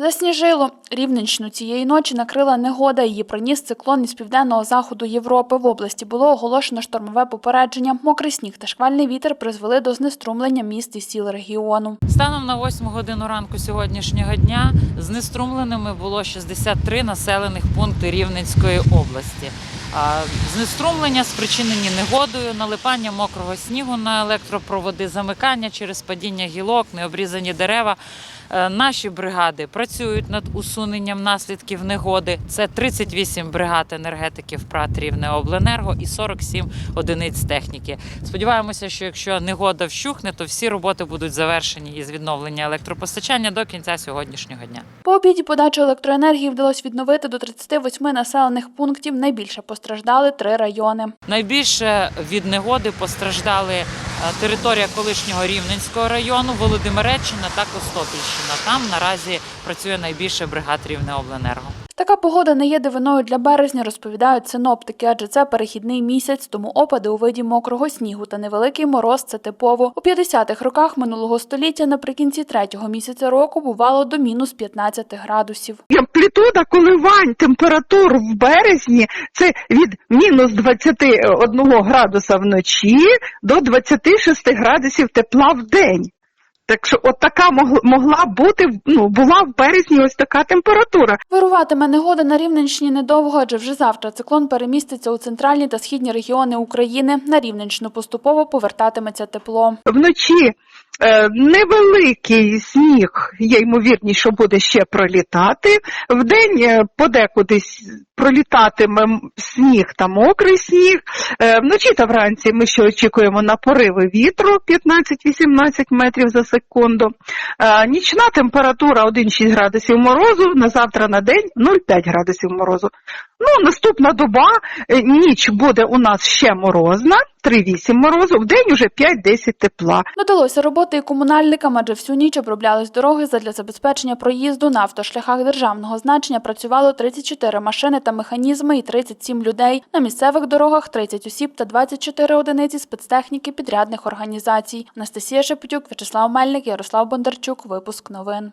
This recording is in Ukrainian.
Засніжило. Рівненщину цієї ночі накрила негода. Її приніс циклон із південного заходу Європи. В області було оголошено штормове попередження. Мокрий сніг та шквальний вітер призвели до знеструмлення міст і сіл регіону. Станом на 8 годину ранку сьогоднішнього дня знеструмленими було 63 населених пункти Рівненської області. Знеструмлення спричинені негодою, налипання мокрого снігу на електропроводи, замикання через падіння гілок, необрізані дерева. Е, Наші бригади працюють над усуненням наслідків негоди. Це 38 бригад енергетиків ПРАТ Рівнеобленерго і 47 одиниць техніки. Сподіваємося, що якщо негода вщухне, то всі роботи будуть завершені із відновлення електропостачання до кінця сьогоднішнього дня. По обіді подачу електроенергії вдалося відновити до 38 населених пунктів. Найбільше постраждали три райони. Найбільше від негоди постраждали е, територія колишнього Рівненського району, Володимиреччина та Костопільщина. Там наразі працює найбільше бригад Рівнеобленерго. Така погода не є дивиною для березня, розповідають синоптики, адже це перехідний місяць, тому опади у виді мокрого снігу та невеликий мороз це типово. У 50-х роках минулого століття наприкінці третього місяця року бувало до мінус 15 градусів. Амплітуда коливань температур в березні це від мінус 21 градуса вночі до 26 градусів тепла в день. Так що от така мог- могла бути, ну, була в березні ось така температура. Вируватиме негода на Рівненщині недовго, адже вже завтра циклон переміститься у центральні та східні регіони України. На Рівненщину поступово повертатиметься тепло. Вночі е, невеликий сніг, є ймовірність, що буде ще пролітати. Вдень е, подекудись пролітатиме сніг та мокрий сніг. Е, вночі та вранці ми ще очікуємо на пориви вітру 15-18 метрів за секунду. Е, нічна температура 1,6 градусів морозу, на завтра на день 0,5 градусів морозу. Ну, наступна доба, е, ніч буде у нас ще морозна, 3-8 морозу, в день уже 5-10 тепла. Додалося роботи і комунальникам, адже всю ніч оброблялись дороги задля забезпечення проїзду. На автошляхах державного значення працювало 34 машини та механізми і 37 людей. На місцевих дорогах 30 осіб та 24 одиниці спецтехніки підрядних організацій. Анастасія Шепетюк, Вячеслав Мельник, Ярослав Бондарчук. Випуск новин.